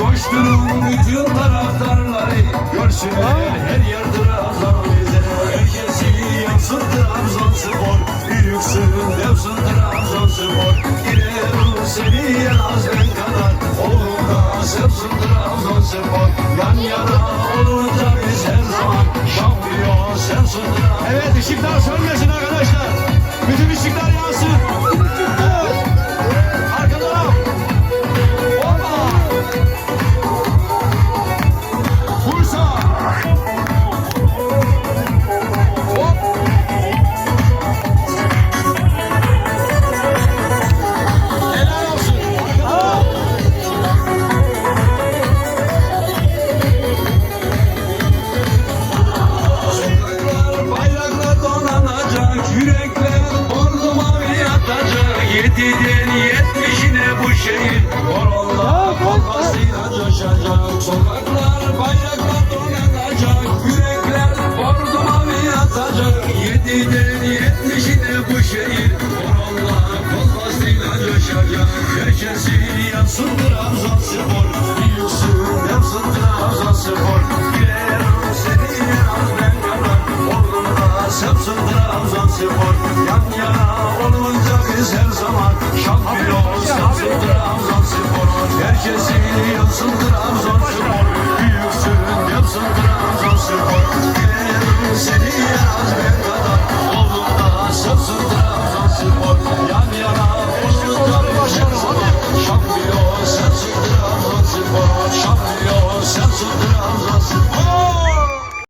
Coşturun bütün taraftarları Görsünler her yer Trabzon bize Herkesi yansın Trabzonspor Büyüksün devsin Trabzonspor Girerim seni yaz ben kadar. Oğlum da sevsin Trabzonspor Yan yana olunca biz her zaman Şampiyon sensin Trabzon Evet ışıklar sönmesin arkadaşlar. Bütün ışıklar yansın. Yediden yetmişine bu şehir Horonlar kolbasıyla coşacak Sokaklar bayrakla donanacak Yürekler bordo mavi atacak. Yediden yetmişine bu şehir Horonlar kolbasıyla coşacak Herkesi yansın Trabzonspor Büyüksün Herkesi yansın Trabzonspor